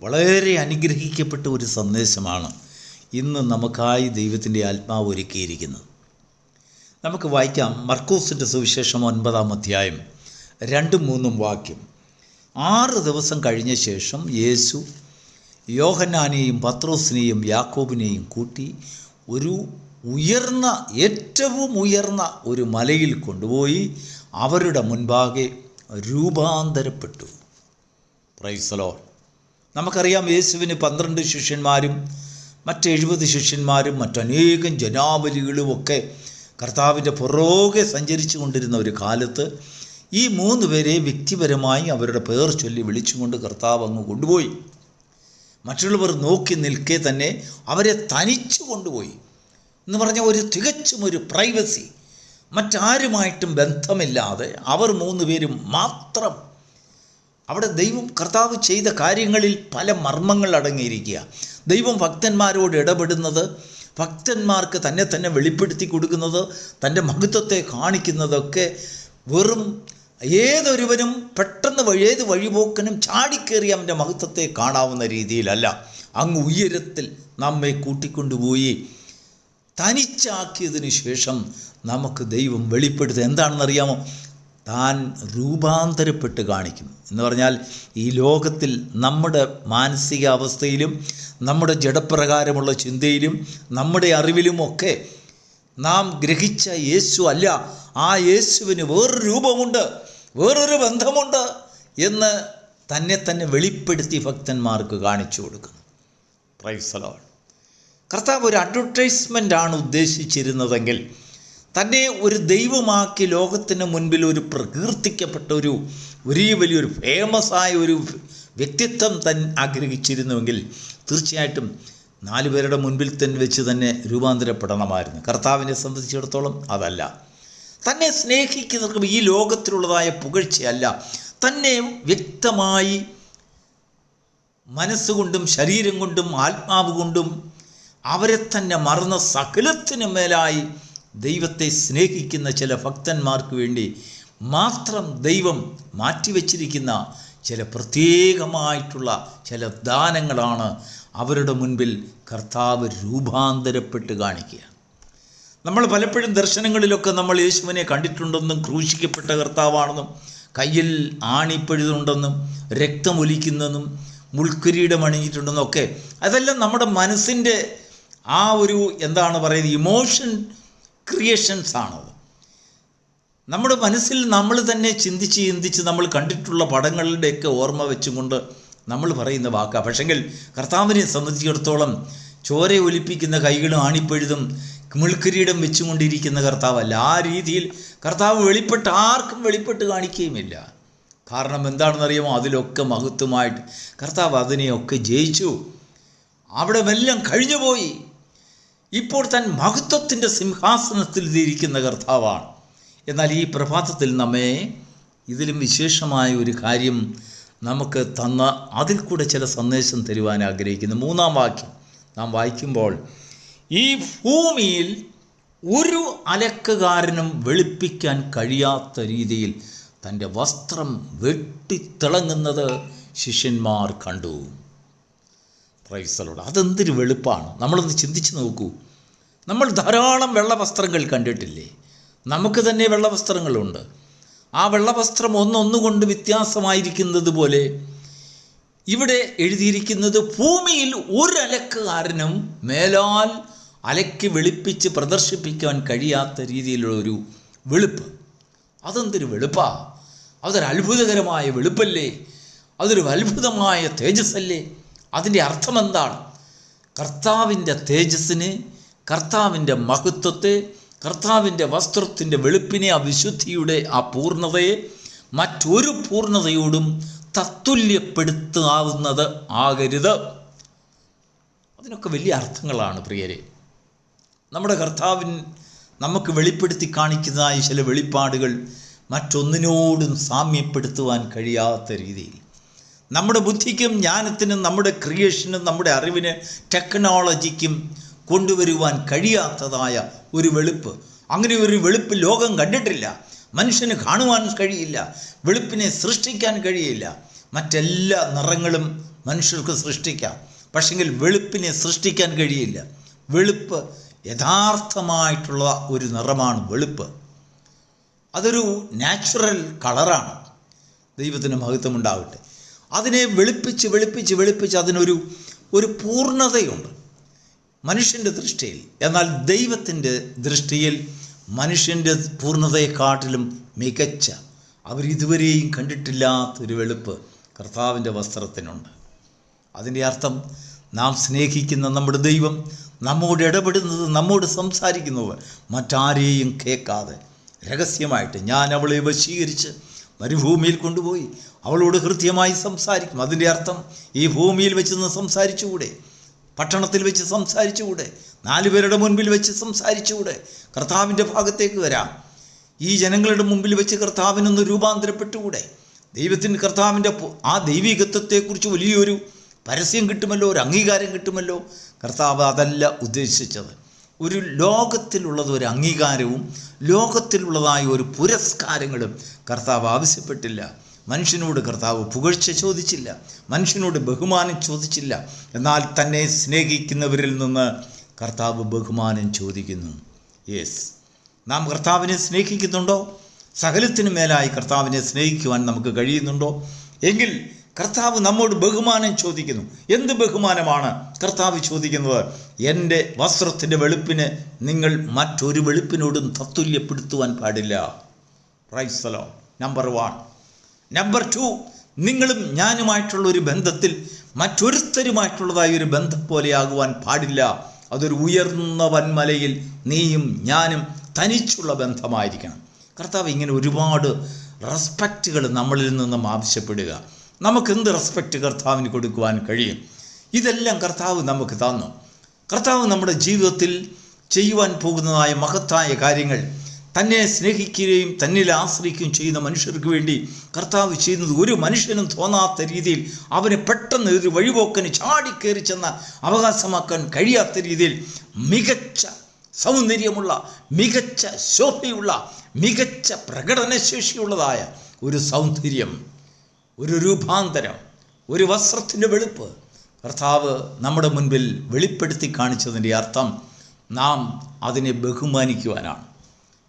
വളരെ അനുഗ്രഹിക്കപ്പെട്ട ഒരു സന്ദേശമാണ് ഇന്ന് നമുക്കായി ദൈവത്തിന്റെ ആത്മാവ് ഒരുക്കിയിരിക്കുന്നത്. നമുക്ക് വായിക്കാം മർക്കൂസിന്റെ സുവിശേഷം ഒൻപതാം അധ്യായം രണ്ടും മൂന്നും വാക്യം. ആറ് ദിവസം കഴിഞ്ഞ ശേഷം യേശു യോഹന്നാനെയും പത്രോസിനെയും യാക്കോബിനെയും കൂട്ടി ഒരു ഉയർന്ന ഏറ്റവും ഉയർന്ന ഒരു മലയിൽ കൊണ്ടുപോയി അവരുടെ മുൻപാകെ രൂപാന്തരപ്പെട്ടു. പ്രൈസലോ നമുക്കറിയാം യേശുവിന് പന്ത്രണ്ട് ശിഷ്യന്മാരും മറ്റ് എഴുപത് ശിഷ്യന്മാരും മറ്റനേകം ജനാവലികളും ഒക്കെ കർത്താവിന്റെ പുറകെ സഞ്ചരിച്ചു കൊണ്ടിരുന്ന ഒരു കാലത്ത് ഈ മൂന്ന് പേരെ വ്യക്തിപരമായി അവരുടെ പേർ ചൊല്ലി വിളിച്ചുകൊണ്ട് കർത്താവ് അങ്ങ് കൊണ്ടുപോയി. മറ്റുള്ളവർ നോക്കി നിൽക്കെ തന്നെ അവരെ തനിച്ചു കൊണ്ടുപോയി എന്ന് പറഞ്ഞാൽ ഒരു തികച്ചും ഒരു പ്രൈവസി. മറ്റാരുമായിട്ടും ബന്ധമില്ലാതെ അവർ മൂന്ന് പേരും മാത്രം അവിടെ ദൈവം കർത്താവ് ചെയ്ത കാര്യങ്ങളിൽ പല മർമ്മങ്ങൾ അടങ്ങിയിരിക്കുക. ദൈവം ഭക്തന്മാരോട് ഇടപെടുന്നത് ഭക്തന്മാർക്ക് തന്നെ തന്നെ വെളിപ്പെടുത്തി കൊടുക്കുന്നത് തന്റെ മഹത്വത്തെ കാണിക്കുന്നതൊക്കെ വെറും ഏതൊരുവനും പെട്ടെന്ന് ഏത് വഴിപോക്കനും ചാടിക്കേറി അവന്റെ മഹത്വത്തെ കാണാവുന്ന രീതിയിലല്ല. അങ്ങ് ഉയരത്തിൽ നമ്മെ കൂട്ടിക്കൊണ്ടുപോയി തനിച്ചാക്കിയതിന് ശേഷം നമുക്ക് ദൈവം വെളിപ്പെടുത്തുക. എന്താണെന്നറിയാമോ? താൻ രൂപാന്തരപ്പെട്ട് കാണിക്കും. എന്ന് പറഞ്ഞാൽ ഈ ലോകത്തിൽ നമ്മുടെ മാനസികാവസ്ഥയിലും നമ്മുടെ ജഡപ്രകാരമുള്ള ചിന്തയിലും നമ്മുടെ അറിവിലുമൊക്കെ നാം ഗ്രഹിച്ച യേശു അല്ല. ആ യേശുവിന് വേറൊരു രൂപമുണ്ട് വേറൊരു ബന്ധമുണ്ട് എന്ന് തന്നെ തന്നെ വെളിപ്പെടുത്തി ഭക്തന്മാർക്ക് കാണിച്ചു കൊടുക്കുന്നു. പ്രൈസലോൾ കർത്താവ് ഒരു അഡ്വർടൈസ്മെന്റ് ആണ് ഉദ്ദേശിച്ചിരുന്നതെങ്കിൽ തന്നെ ഒരു ദൈവമാക്കി ലോകത്തിന് മുൻപിൽ ഒരു പ്രകീർത്തിക്കപ്പെട്ട ഒരു വലിയ വലിയൊരു ഫേമസ് ആയ ഒരു വ്യക്തിത്വം തൻ ആഗ്രഹിച്ചിരുന്നുവെങ്കിൽ തീർച്ചയായിട്ടും നാലു പേരുടെ മുൻപിൽ തന്നെ വെച്ച് തന്നെ രൂപാന്തരപ്പെടണമായിരുന്നു. കർത്താവിനെ സംബന്ധിച്ചിടത്തോളം അതല്ല. തന്നെ സ്നേഹിക്കുന്നവർക്കും ഈ ലോകത്തിലുള്ളതായ പുകഴ്ചയല്ല. തന്നെ വ്യക്തമായി മനസ്സുകൊണ്ടും ശരീരം കൊണ്ടും ആത്മാവ് കൊണ്ടും അവരെ തന്നെ മറന്ന സകലത്തിനു മേലായി ദൈവത്തെ സ്നേഹിക്കുന്ന ചില ഭക്തന്മാർക്ക് വേണ്ടി മാത്രം ദൈവം മാറ്റിവെച്ചിരിക്കുന്ന ചില പ്രത്യേകമായിട്ടുള്ള ചില ദാനങ്ങളാണ് അവരുടെ മുൻപിൽ കർത്താവ് രൂപാന്തരപ്പെട്ട് കാണിക്കുക. നമ്മൾ പലപ്പോഴും ദർശനങ്ങളിലൊക്കെ നമ്മൾ യേശുവിനെ കണ്ടിട്ടുണ്ടെന്നും ക്രൂശിക്കപ്പെട്ട കർത്താവാണെന്നും കയ്യിൽ ആണിപ്പഴുതുണ്ടെന്നും രക്തമൊലിക്കുന്നെന്നും മുൾക്കുരീടം അണിഞ്ഞിട്ടുണ്ടെന്നും ഒക്കെ അതെല്ലാം നമ്മുടെ മനസ്സിന്റെ ആ ഒരു എന്താണ് പറയുന്നത് ഇമോഷൻ ക്രിയേഷൻസ് ആണത് നമ്മുടെ മനസ്സിൽ നമ്മൾ തന്നെ ചിന്തിച്ച് ചിന്തിച്ച് നമ്മൾ കണ്ടിട്ടുള്ള പടങ്ങളുടെയൊക്കെ ഓർമ്മ വെച്ചുകൊണ്ട് നമ്മൾ പറയുന്ന വാക്കാണ് പക്ഷെങ്കിൽ കർത്താവിനെ സംബന്ധിച്ചിടത്തോളം ചോര ഒലിപ്പിക്കുന്ന കൈകളും ആണിപ്പഴുതും മുൾക്കിരീടം വെച്ചുകൊണ്ടിരിക്കുന്ന കർത്താവല്ല. ആ രീതിയിൽ കർത്താവ് വെളിപ്പെട്ട് ആർക്കും വെളിപ്പെട്ട് കാണിക്കുകയുമില്ല. കാരണം എന്താണെന്നറിയാമോ? അതിലൊക്കെ മഹത്വമായിട്ട് കർത്താവ് അതിനെയൊക്കെ ജയിച്ചു. അവിടെ എല്ലാം കഴിഞ്ഞുപോയി. ഇപ്പോൾ താൻ മഹത്വത്തിന്റെ സിംഹാസനത്തിൽ ഇരിക്കുന്ന കർത്താവാണ്. എന്നാൽ ഈ പ്രഭാതത്തിൽ നമ്മെ ഇതിലും വിശേഷമായ ഒരു കാര്യം നമുക്ക് തന്ന അതിൽ കൂടെ ചില സന്ദേശം തരുവാൻ ആഗ്രഹിക്കുന്നു. മൂന്നാം വാക്യം നാം വായിക്കുമ്പോൾ ഈ ഭൂമിയിൽ ഒരു അലക്കുകാരനും വെളുപ്പിക്കാൻ കഴിയാത്ത രീതിയിൽ തന്റെ വസ്ത്രം വെട്ടിത്തിളങ്ങുന്നത് ശിഷ്യന്മാർ കണ്ടു. പ്രൈസലോട് അതെന്തൊരു വെളുപ്പാണ്. നമ്മളൊന്ന് ചിന്തിച്ച് നോക്കൂ. നമ്മൾ ധാരാളം വെള്ളവസ്ത്രങ്ങൾ കണ്ടിട്ടില്ലേ? നമുക്ക് തന്നെ വെള്ളവസ്ത്രങ്ങളുണ്ട്. ആ വെള്ളവസ്ത്രം ഒന്നൊന്നുകൊണ്ട് വ്യത്യാസമായിരിക്കുന്നത് പോലെ ഇവിടെ എഴുതിയിരിക്കുന്നത് ഭൂമിയിൽ ഒരലക്കുകാരനും മേലാൽ അലക്കി വെളുപ്പിച്ച് പ്രദർശിപ്പിക്കാൻ കഴിയാത്ത രീതിയിലുള്ള ഒരു വെളുപ്പ്. അതെന്തൊരു വെളുപ്പാ. അതൊരു അത്ഭുതകരമായ വെളുപ്പല്ലേ? അതൊരു അത്ഭുതമായ തേജസ്സല്ലേ? അതിന്റെ അർത്ഥം എന്താണ് കർത്താവിന്റെ തേജസ്സിന് കർത്താവിന്റെ മഹത്വത്തെ കർത്താവിന്റെ വസ്ത്രത്തിന്റെ വെളുപ്പിനെ ആ വിശുദ്ധിയുടെ ആ പൂർണതയെ മറ്റൊരു പൂർണതയോടും തത്തുല്യപ്പെടുത്താവുന്നത് ആകരുത്. അതിനൊക്കെ വലിയ അർത്ഥങ്ങളാണ് പ്രിയരെ. നമ്മുടെ കർത്താവിൻ നമുക്ക് വെളിപ്പെടുത്തി കാണിക്കുന്നതായ ചില വെളിപ്പാടുകൾ മറ്റൊന്നിനോടും സാമ്യപ്പെടുത്തുവാൻ കഴിയാത്ത രീതിയിൽ. നമ്മുടെ ബുദ്ധിക്കും ജ്ഞാനത്തിനും നമ്മുടെ ക്രിയേഷനും നമ്മുടെ അറിവിന് ടെക്നോളജിക്കും കൊണ്ടുവരുവാൻ കഴിയാത്തതായ ഒരു വെളുപ്പ്. അങ്ങനെ ഒരു വെളുപ്പ് ലോകം കണ്ടിട്ടില്ല. മനുഷ്യന് കാണുവാൻ കഴിയില്ല. വെളുപ്പിനെ സൃഷ്ടിക്കാൻ കഴിയില്ല. മറ്റെല്ലാ നിറങ്ങളും മനുഷ്യർക്ക് സൃഷ്ടിക്കാം. പക്ഷെങ്കിൽ വെളുപ്പിനെ സൃഷ്ടിക്കാൻ കഴിയില്ല. വെളുപ്പ് യഥാർത്ഥമായിട്ടുള്ള ഒരു നിറമാണ് വെളുപ്പ്. അതൊരു നാച്ചുറൽ കളറാണ് ദൈവത്തിന് മഹത്വം ഉണ്ടാവട്ടെ അതിനെ വെളുപ്പിച്ച് വെളുപ്പിച്ച് വെളുപ്പിച്ച് അതിനൊരു ഒരു പൂർണതയുണ്ട് മനുഷ്യന്റെ ദൃഷ്ടിയിൽ. എന്നാൽ ദൈവത്തിന്റെ ദൃഷ്ടിയിൽ മനുഷ്യന്റെ പൂർണതയെക്കാട്ടിലും മികച്ച അവരിതുവരെയും കണ്ടിട്ടില്ലാത്തൊരു വെളുപ്പ് കർത്താവിന്റെ വസ്ത്രത്തിനുണ്ട്. അതിന്റെ അർത്ഥം നാം സ്നേഹിക്കുന്ന നമ്മുടെ ദൈവം നമ്മോട് ഇടപെടുന്നത് നമ്മോട് സംസാരിക്കുന്നത് മറ്റാരെയും കേൾക്കാതെ രഹസ്യമായിട്ട് ഞാൻ അവളെ വശീകരിച്ച് മരുഭൂമിയിൽ കൊണ്ടുപോയി അവളോട് ഹൃദ്യമായി സംസാരിക്കും. അതിന്റെ അർത്ഥം ഈ ഭൂമിയിൽ വെച്ച് നിന്ന് സംസാരിച്ചുകൂടെ? പട്ടണത്തിൽ വെച്ച് സംസാരിച്ചുകൂടെ? നാലുപേരുടെ മുൻപിൽ വെച്ച് സംസാരിച്ചുകൂടെ? കർത്താവിന്റെ ഭാഗത്തേക്ക് വരാം. ഈ ജനങ്ങളുടെ മുമ്പിൽ വെച്ച് കർത്താവിനൊന്ന് രൂപാന്തരപ്പെട്ടുകൂടെ? ദൈവത്തിന് കർത്താവിന്റെ ആ ദൈവികത്വത്തെക്കുറിച്ച് വലിയൊരു പരസ്യം കിട്ടുമല്ലോ? ഒരു അംഗീകാരം കിട്ടുമല്ലോ? കർത്താവ് അതല്ല ഉദ്ദേശിച്ചത്. ഒരു ലോകത്തിലുള്ളത് ഒരു അംഗീകാരവും ലോകത്തിലുള്ളതായ ഒരു പുരസ്കാരങ്ങളും കർത്താവ് ആവശ്യപ്പെട്ടില്ല. മനുഷ്യനോട് കർത്താവ് പുകഴ്ച ചോദിച്ചില്ല മനുഷ്യനോട് ബഹുമാനം ചോദിച്ചില്ല. എന്നാൽ തന്നെ സ്നേഹിക്കുന്നവരിൽ നിന്ന് കർത്താവ് ബഹുമാനം ചോദിക്കുന്നു. യെസ് നാം കർത്താവിനെ സ്നേഹിക്കുന്നുണ്ടോ? സകലത്തിനു മേലായി കർത്താവിനെ സ്നേഹിക്കുവാൻ നമുക്ക് കഴിയുന്നുണ്ടോ? എങ്കിൽ കർത്താവ് നമ്മോട് ബഹുമാനം ചോദിക്കുന്നു. എന്ത് ബഹുമാനമാണ് കർത്താവ് ചോദിക്കുന്നത്? എന്റെ വസ്ത്രത്തിന്റെ വെളുപ്പിന് നിങ്ങൾ മറ്റൊരു വെളുപ്പിനോടും തത്തുല്യപ്പെടുത്തുവാൻ പാടില്ല. പ്രൈസലോ നമ്പർ വൺ നമ്പർ ടു നിങ്ങളും ഞാനുമായിട്ടുള്ള ഒരു ബന്ധത്തിൽ മറ്റൊരുത്തരുമായിട്ടുള്ളതായ ഒരു ബന്ധം പോലെയാകുവാൻ പാടില്ല. അതൊരു ഉയർന്ന വൻമലയിൽ നീയും ഞാനും തനിച്ചുള്ള ബന്ധമായിരിക്കണം. കർത്താവ് ഇങ്ങനെ ഒരുപാട് റെസ്പെക്റ്റുകൾ നമ്മളിൽ നിന്നും ആവശ്യപ്പെടുക. നമുക്ക് എന്ത് റെസ്പെക്റ്റ് കർത്താവിന് കൊടുക്കുവാൻ കഴിയും? ഇതെല്ലാം കർത്താവ് നമുക്ക് തന്നു. കർത്താവ് നമ്മുടെ ജീവിതത്തിൽ ചെയ്യുവാൻ പോകുന്നതായ മഹത്തായ കാര്യങ്ങൾ തന്നെ സ്നേഹിക്കുകയും തന്നിൽ ആശ്രയിക്കുകയും ചെയ്യുന്ന മനുഷ്യർക്ക് വേണ്ടി കർത്താവ് ചെയ്യുന്നത് ഒരു മനുഷ്യനും തോന്നാത്ത രീതിയിൽ അവന് പെട്ടെന്ന് ഒരു വഴിപോക്കന് ചാടിക്കേറി ചെന്ന അവകാശമാക്കാൻ കഴിയാത്ത രീതിയിൽ മികച്ച സൗന്ദര്യമുള്ള മികച്ച ശോഭയുള്ള മികച്ച പ്രകടനശേഷിയുള്ളതായ ഒരു സൗന്ദര്യം ഒരു രൂപാന്തരം ഒരു വസ്ത്രത്തിന്റെ വെളുപ്പ് കർത്താവ് നമ്മുടെ മുൻപിൽ വെളിപ്പെടുത്തി കാണിച്ചതിന്റെ അർത്ഥം നാം അതിനെ ബഹുമാനിക്കുവാനാണ്.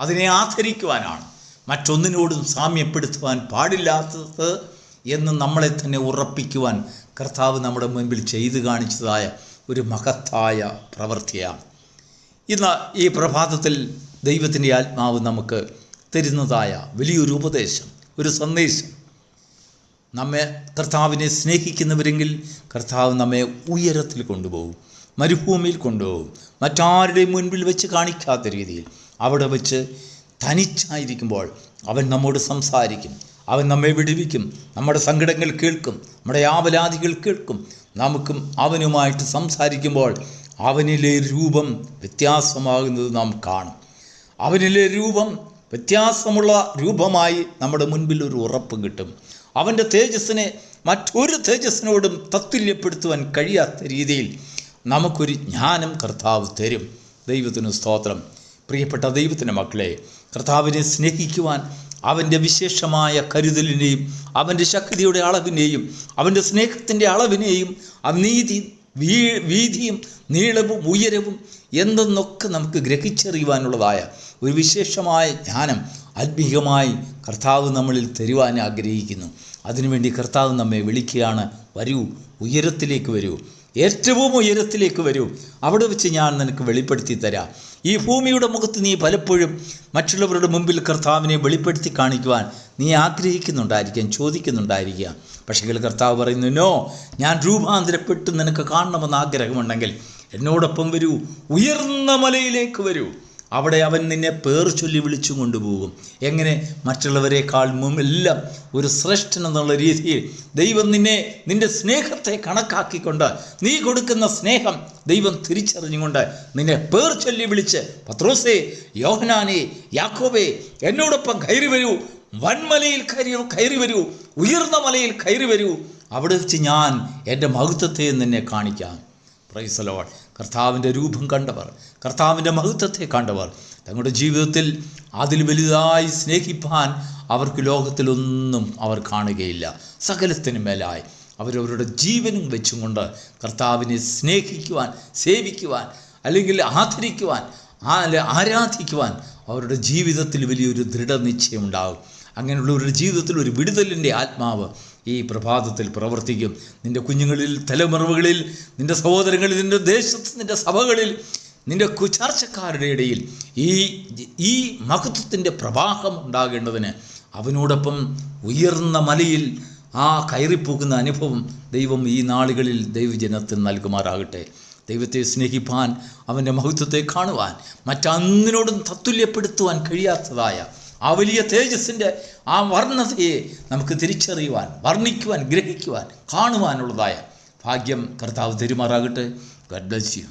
അതിനെ ആദരിക്കുവാനാണ്. മറ്റൊന്നിനോടും സാമ്യപ്പെടുത്തുവാൻ പാടില്ലാത്തത് എന്ന് നമ്മളെ തന്നെ ഉറപ്പിക്കുവാൻ കർത്താവ് നമ്മുടെ മുൻപിൽ ചെയ്തു കാണിച്ചതായ ഒരു മഹത്തായ പ്രവൃത്തിയാണ്. ഇന്ന് ഈ പ്രഭാതത്തിൽ ദൈവത്തിന്റെ ആത്മാവ് നമുക്ക് തരുന്നതായ വലിയൊരു ഉപദേശം ഒരു സന്ദേശം. നമ്മെ കർത്താവിനെ സ്നേഹിക്കുന്നവരെങ്കിൽ കർത്താവ് നമ്മെ ഉയരത്തിൽ കൊണ്ടുപോകും മരുഭൂമിയിൽ കൊണ്ടുപോകും. മറ്റാരുടെയും മുൻപിൽ വെച്ച് കാണിക്കാത്ത രീതിയിൽ അവിടെ വെച്ച് തനിച്ചായിരിക്കുമ്പോൾ അവൻ നമ്മോട് സംസാരിക്കും. അവൻ നമ്മെ വിടുവിക്കും. നമ്മുടെ സങ്കടങ്ങൾ കേൾക്കും. നമ്മുടെ ആവലാതികൾ കേൾക്കും. നമുക്കും അവനുമായിട്ട് സംസാരിക്കുമ്പോൾ അവനിലെ രൂപം വ്യത്യാസമാകുന്നത് നാം കാണും. അവനിലെ രൂപം വ്യത്യാസമുള്ള രൂപമായി നമ്മുടെ മുൻപിൽ ഒരു ഉറപ്പ് കിട്ടും. അവന്റെ തേജസ്സിനെ മറ്റൊരു തേജസ്സിനോടും തത്തുല്യപ്പെടുത്തുവാൻ കഴിയാത്ത രീതിയിൽ നമുക്കൊരു ജ്ഞാനം കർത്താവ് തരും. ദൈവത്തിന് സ്തോത്രം. പ്രിയപ്പെട്ട ദൈവത്തിന്റെ മക്കളെ കർത്താവിനെ സ്നേഹിക്കുവാൻ അവന്റെ വിശേഷമായ കരുതലിനെയും അവന്റെ ശക്തിയുടെ അളവിനെയും അവന്റെ സ്നേഹത്തിന്റെ അളവിനെയും ആ നീതി വീ വീതിയും നീളവും ഉയരവും എന്തെന്നൊക്കെ നമുക്ക് ഗ്രഹിച്ചറിയുവാനുള്ളതായ ഒരു വിശേഷമായ ജ്ഞാനം ആത്മീകമായി കർത്താവ് നമ്മളിൽ തരുവാൻ ആഗ്രഹിക്കുന്നു. അതിനുവേണ്ടി കർത്താവ് നമ്മെ വിളിക്കുകയാണ് വരൂ ഉയരത്തിലേക്ക് വരൂ ഏറ്റവും ഉയരത്തിലേക്ക് വരൂ അവിടെ വെച്ച് ഞാൻ നിനക്ക് വെളിപ്പെടുത്തി തരാം ഈ ഭൂമിയുടെ മുഖത്ത് നീ പലപ്പോഴും മറ്റുള്ളവരുടെ മുമ്പിൽ കർത്താവിനെ വെളിപ്പെടുത്തി കാണിക്കുവാൻ നീ ആഗ്രഹിക്കുന്നുണ്ടായിരിക്കാം ചോദിക്കുന്നുണ്ടായിരിക്കാം. പക്ഷേ കർത്താവ് പറയുന്നു നോ ഞാൻ രൂപാന്തരപ്പെട്ട് നിനക്ക് കാണണമെന്ന് ആഗ്രഹമുണ്ടെങ്കിൽ എന്നോടൊപ്പം വരൂ ഉയർന്ന മലയിലേക്ക് വരൂ. അവിടെ അവൻ നിന്നെ പേർ ചൊല്ലി വിളിച്ചു കൊണ്ടുപോകും. എങ്ങനെ? മറ്റുള്ളവരെക്കാൾ മുമ്പെല്ലാം ഒരു ശ്രേഷ്ഠൻ എന്നുള്ള രീതിയിൽ ദൈവം നിന്നെ നിന്റെ സ്നേഹത്തെ കണക്കാക്കിക്കൊണ്ട് നീ കൊടുക്കുന്ന സ്നേഹം ദൈവം തിരിച്ചറിഞ്ഞുകൊണ്ട് നിന്നെ പേർ ചൊല്ലി വിളിച്ച് പത്രോസേ യോഹനാനെ യാക്കോബേ എന്നോടൊപ്പം കയറി വരൂ. വൻമലയിൽ കയറി കയറി വരൂ. ഉയർന്ന മലയിൽ കയറി വരൂ. അവിടെ വെച്ച് ഞാൻ എന്റെ മഹത്വത്തെ നിന്നെ കാണിക്കാം. പ്രൈസലോൾ കർത്താവിന്റെ രൂപം കണ്ടവർ കർത്താവിന്റെ മഹത്വത്തെ കണ്ടവർ. തങ്ങളുടെ ജീവിതത്തിൽ അതിൽ വലുതായി സ്നേഹിപ്പാൻ അവർക്ക് ലോകത്തിലൊന്നും അവർ കാണുകയില്ല. സകലത്തിനു മേലായി. അവരവരുടെ ജീവനും വെച്ചുകൊണ്ട് കർത്താവിനെ സ്നേഹിക്കുവാൻ സേവിക്കുവാൻ അല്ലെങ്കിൽ ആദരിക്കുവാൻ ആരാധിക്കുവാൻ അവരുടെ ജീവിതത്തിൽ വലിയൊരു ദൃഢനിശ്ചയമുണ്ടാകും അങ്ങനെയുള്ള ഒരു ജീവിതത്തിൽ ഒരു വിടുതലിന്റെ ആത്മാവ് ഈ പ്രഭാതത്തിൽ പ്രവർത്തിക്കും. നിന്റെ കുഞ്ഞുങ്ങളിൽ തലമുറവുകളിൽ നിന്റെ സഹോദരങ്ങളിൽ നിന്റെ ദേശത്ത് നിന്റെ സഭകളിൽ നിന്റെ കുചാർച്ചക്കാരുടെ ഇടയിൽ ഈ ഈ മഹത്വത്തിന്റെ പ്രവാഹം ഉണ്ടാകേണ്ടതിന് അവനോടൊപ്പം ഉയർന്ന മലയിൽ ആ കയറിപ്പോകുന്ന അനുഭവം ദൈവം ഈ നാളുകളിൽ ദൈവജനത്തിന് നൽകുമാറാകട്ടെ. ദൈവത്തെ സ്നേഹിപ്പാൻ അവന്റെ മഹത്വത്തെ കാണുവാൻ മറ്റൊന്നിനോടും തത്തുല്യപ്പെടുത്തുവാൻ കഴിയാത്തതായ ആ വലിയ തേജസ്സിന്റെ ആ വർണതയെ നമുക്ക് തിരിച്ചറിയുവാൻ വർണിക്കുവാൻ ഗ്രഹിക്കുവാൻ കാണുവാനുള്ളതായ ഭാഗ്യം കർത്താവ് തെരുമാറാകട്ടെ. ഗഡ് ബ്ലസ്